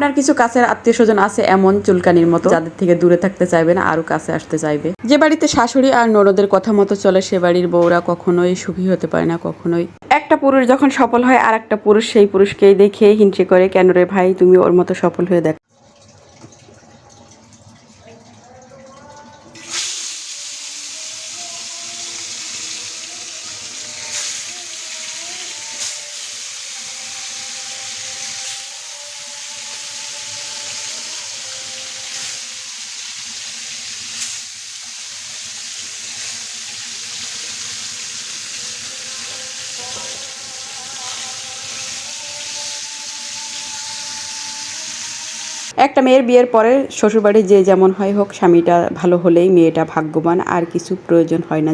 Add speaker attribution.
Speaker 1: আপনার কিছু কাছের আত্মীয় স্বজন আছে এমন চুলকানির মতো, যাদের থেকে দূরে থাকতে চাইবেন আরও কাছে আসতে চাইবে। যে বাড়িতে শাশুড়ি আর নরদের কথা মতো চলে, সে বাড়ির বউরা কখনোই সুখী হতে পারে না, কখনোই। একটা পুরুষ যখন সফল হয় আর একটা পুরুষ সেই পুরুষকেই দেখে হিংসে করে, কেন রে ভাই, তুমি ওর মতো সফল হয়ে দেখ একটা মেয়ের বিয়ের পরে শ্বশুরবাড়ি যে যেমন হয় হোক, স্বামীটা ভালো হলেই মেয়েটা ভাগ্যবান, আর কিছু প্রয়োজন হয় না।